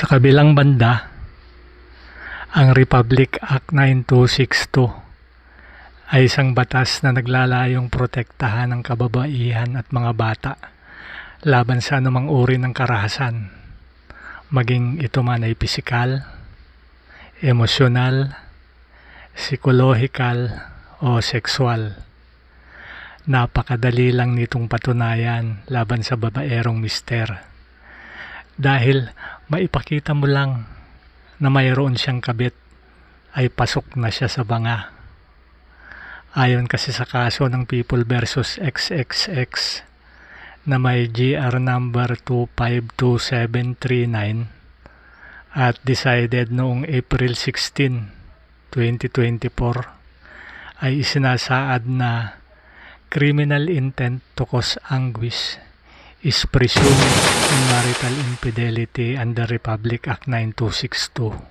Sa kabilang banda, ang Republic Act 9262 ay isang batas na naglalayong protektahan ang kababaihan at mga bata laban sa anumang uri ng karahasan, maging ito man ay pisikal, emosyonal, psikolohikal o sexual. Napakadali lang nitong patunayan laban sa babaerong mister. Dahil maipakita mo lang na mayroon siyang kabit ay pasok na siya sa banga. Ayon kasi sa kaso ng People versus XXX na may GR number 252739 at decided noong April 16, 2024 ay isinasaad na criminal intent to cause anguish is presumed in marital infidelity under Republic Act 9262.